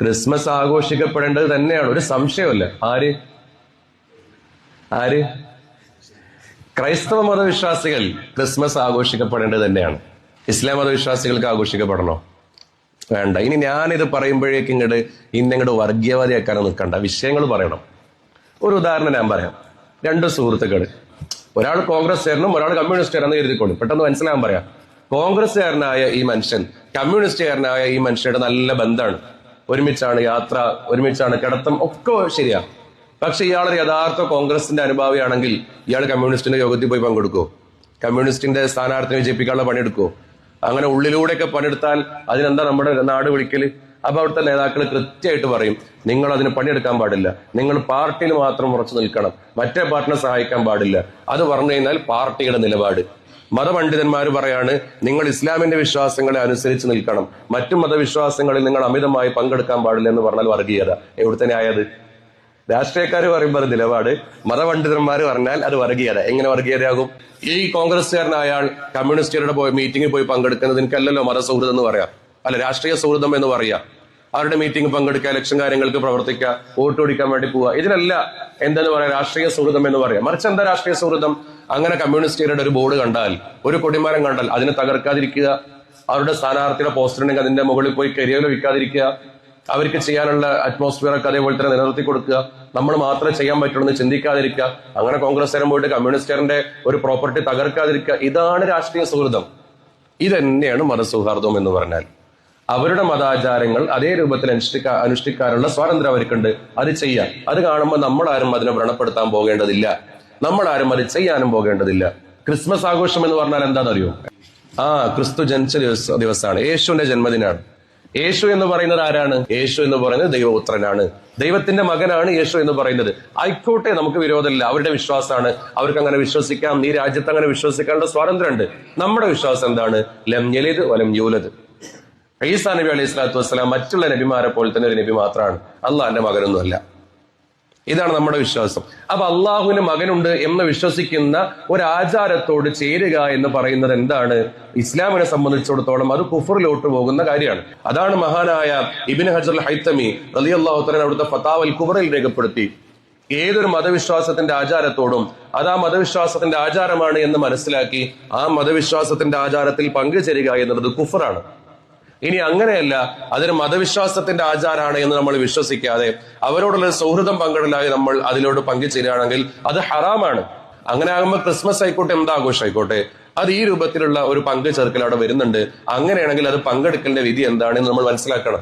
Christmas ആഘോഷിക്കപ്പെടേണ്ടത് തന്നെയാണ്. ഒരു സംശയമല്ല ആര്? ആര്? ക്രൈസ്തവ മതവിശ്വാസികൾ ക്രിസ്മസ് ആഘോഷിക്കപ്പെടേണ്ടത് തന്നെയാണ്. ഇസ്ലാം മതവിശ്വാസികൾക്ക് ആഘോഷിക്കപ്പെടണോ? വേണ്ട. ഇനി ഞാനിത് പറയുമ്പോഴേക്കും ഇങ്ങോട്ട് ഇന്ന് ഇങ്ങോട്ട് വർഗീയവാദിയാക്കാനോ നിൽക്കണ്ട. വിഷയങ്ങൾ പറയണം. ഒരു ഉദാഹരണം ഞാൻ പറയാം. രണ്ട് സുഹൃത്തുക്കൾ. ഒരാൾ കോൺഗ്രസ്സുകാരനും ഒരാൾ കമ്മ്യൂണിസ്റ്റുകാരെന്ന് കരുതിക്കോളും. പെട്ടെന്ന് മനസ്സിലാകാൻ പറയാം. കോൺഗ്രസ്സുകാരനായ ഈ മനുഷ്യൻ കമ്മ്യൂണിസ്റ്റുകാരനായ ഈ മനുഷ്യരുടെ നല്ല ബന്ധമാണ്. ഒരുമിച്ചാണ് യാത്ര ഒരുമിച്ചാണ് കിടത്തം ഒക്കെ ശരിയാ. പക്ഷെ ഇയാൾ യഥാർത്ഥ കോൺഗ്രസിന്റെ അനുഭാവിയാണെങ്കിൽ ഇയാൾ കമ്മ്യൂണിസ്റ്റിന്റെ യോഗത്തിൽ പോയി പങ്കെടുക്കുമോ കമ്മ്യൂണിസ്റ്റിന്റെ സ്ഥാനാർത്ഥിനെ വിജയിപ്പിക്കാനുള്ള പണിയെടുക്കുമോ അങ്ങനെ ഉള്ളിലൂടെയൊക്കെ പണിയെടുത്താൽ അതിനെന്താ നമ്മുടെ നാട് വിളിക്കൽ? അപ്പൊ അവിടുത്തെ നേതാക്കൾ കൃത്യമായിട്ട് പറയും നിങ്ങൾ അതിന് പണിയെടുക്കാൻ പാടില്ല. നിങ്ങൾ പാർട്ടിയിൽ മാത്രം ഉറച്ചു നിൽക്കണം. മറ്റേ പാർട്ടിനെ സഹായിക്കാൻ പാടില്ല. അത് പറഞ്ഞു കഴിഞ്ഞാൽ പാർട്ടിയുടെ നിലപാട്. മതപണ്ഡിതന്മാർ പറയാണ് നിങ്ങൾ ഇസ്ലാമിന്റെ വിശ്വാസങ്ങളെ അനുസരിച്ച് നിൽക്കണം. മറ്റു മതവിശ്വാസങ്ങളിൽ നിങ്ങൾ അമിതമായി പങ്കെടുക്കാൻ പാടില്ല എന്ന് പറഞ്ഞാൽ വർഗീയത. എവിടുത്തെ ന്യായത്? രാഷ്ട്രീയക്കാർ പറയുമ്പോൾ നിലപാട്. മതപണ്ഡിതന്മാർ പറഞ്ഞാൽ അത് വർഗീയത. എങ്ങനെ വർഗീയതയാകും? ഈ കോൺഗ്രസ്സുകാരനായ അയാൾ കമ്മ്യൂണിസ്റ്റുകാരുടെ പോയി മീറ്റിംഗിൽ പോയി പങ്കെടുക്കുന്നത് എനിക്കല്ലല്ലോ മതസൗഹൃദം എന്ന് പറയാം. അല്ല രാഷ്ട്രീയ സൗഹൃദം എന്ന് പറയാം. അവരുടെ മീറ്റിംഗ് പങ്കെടുക്കുക ഇലക്ഷൻ കാര്യങ്ങൾക്ക് പ്രവർത്തിക്കുക വോട്ട് ഓടിക്കാൻ വേണ്ടി പോവുക. ഇതിനല്ല എന്തെന്ന് പറയാം രാഷ്ട്രീയ സൗഹൃദം എന്ന് പറയാം. മറിച്ച് എന്താ രാഷ്ട്രീയ സൗഹൃദം? അങ്ങനെ കമ്മ്യൂണിസ്റ്റുകാരുടെ ഒരു ബോർഡ് കണ്ടാൽ ഒരു കൊടിമരം കണ്ടാൽ അതിനെ തകർക്കാതിരിക്കുക അവരുടെ സ്ഥാനാർത്ഥിയുടെ പോസ്റ്റർ ഉണ്ടെങ്കിൽ അതിന്റെ മുകളിൽ പോയി കരിയർ വിൽക്കാതിരിക്കുക അവർക്ക് ചെയ്യാനുള്ള അറ്റ്മോസ്ഫിയർ ഒക്കെ അതേപോലെ തന്നെ നിലനിർത്തി കൊടുക്കുക നമ്മൾ മാത്രമേ ചെയ്യാൻ പറ്റുള്ളൂ എന്ന് ചിന്തിക്കാതിരിക്കുക അങ്ങനെ കോൺഗ്രസ്സുകാരൻ പോയിട്ട് കമ്മ്യൂണിസ്റ്റുകാരന്റെ ഒരു പ്രോപ്പർട്ടി തകർക്കാതിരിക്കുക ഇതാണ് രാഷ്ട്രീയ സൗഹൃദം. ഇതന്നെയാണ് മതസൗഹാർദ്ദം എന്ന് പറഞ്ഞാൽ. അവരുടെ മതാചാരങ്ങൾ അതേ രൂപത്തിൽ അനുഷ്ഠിക്കാ അനുഷ്ഠിക്കാനുള്ള സ്വാതന്ത്ര്യം അവർക്കുണ്ട്. അത് ചെയ്യാം അത് കാണുമ്പോൾ ആരും അതിനെ വ്രണപ്പെടുത്താൻ പോകേണ്ടതില്ല. നമ്മളാരും അത് ചെയ്യാനും പോകേണ്ടതില്ല. ക്രിസ്മസ് ആഘോഷം എന്ന് പറഞ്ഞാൽ എന്താണെന്നറിയോ? ആ ക്രിസ്തു ജനിച്ച ദിവസ ദിവസമാണ്. യേശുവിന്റെ ജന്മദിനമാണ് യേശു എന്ന് പറയുന്നത് ആരാണ്? യേശു എന്ന് പറയുന്നത് ദൈവപുത്രനാണ്. ദൈവത്തിന്റെ മകനാണ് യേശു എന്ന് പറയുന്നത്. ആയിക്കോട്ടെ നമുക്ക് വിരോധമില്ല. അവരുടെ വിശ്വാസമാണ്. അവർക്ക് അങ്ങനെ വിശ്വസിക്കാം. നീ രാജ്യത്ത് അങ്ങനെ വിശ്വസിക്കാനുള്ള സ്വാതന്ത്ര്യമുണ്ട്. നമ്മുടെ വിശ്വാസം എന്താണ്? ലം വലം യൂലത്. ഈസാ നബി അലൈഹി സ്വലാത്തു വസ്സലാം മറ്റുള്ള നബിമാരെ പോലെ തന്നെ ഒരു നബി മാത്രമാണ്. അള്ളാന്റെ മകനൊന്നുമല്ല. ഇതാണ് നമ്മുടെ വിശ്വാസം. അപ്പൊ അള്ളാഹുവിന് മകനുണ്ട് എന്ന് വിശ്വസിക്കുന്ന ഒരു ആചാരത്തോട് ചേരുക എന്ന് പറയുന്നത് എന്താണ്? ഇസ്ലാമിനെ സംബന്ധിച്ചിടത്തോളം അത് കുഫറിലോട്ട് പോകുന്ന കാര്യമാണ്. അതാണ് മഹാനായ ഇബിൻ ഹജർ ഹൈത്തമി റലി അള്ളാഹുത്തലൻ അവിടുത്തെ ഫത്താവൽ കുബറയിൽ രേഖപ്പെടുത്തി. ഏതൊരു മതവിശ്വാസത്തിന്റെ ആചാരത്തോടും അത് ആ മതവിശ്വാസത്തിന്റെ ആചാരമാണ് എന്ന് മനസ്സിലാക്കി ആ മതവിശ്വാസത്തിന്റെ ആചാരത്തിൽ പങ്കുചേരുക എന്നുള്ളത് കുഫറാണ്. ഇനി അങ്ങനെയല്ല അതൊരു മതവിശ്വാസത്തിന്റെ ആചാരമാണ് എന്ന് നമ്മൾ വിശ്വസിക്കാതെ അവരോടുള്ള സൗഹൃദം പങ്കിടലായി നമ്മൾ അതിലോട് പങ്കുചേരുകയാണെങ്കിൽ അത് ഹറാമാണ്. അങ്ങനെ ആകുമ്പോൾ ക്രിസ്മസ് ആയിക്കോട്ടെ എന്താ ആഘോഷം ആയിക്കോട്ടെ അത് ഈ രൂപത്തിലുള്ള ഒരു പങ്ക് ചേർക്കൽ അവിടെ വരുന്നുണ്ട്. അങ്ങനെയാണെങ്കിൽ അത് പങ്കെടുക്കലിന്റെ വിധി എന്താണെന്ന് നമ്മൾ മനസ്സിലാക്കണം.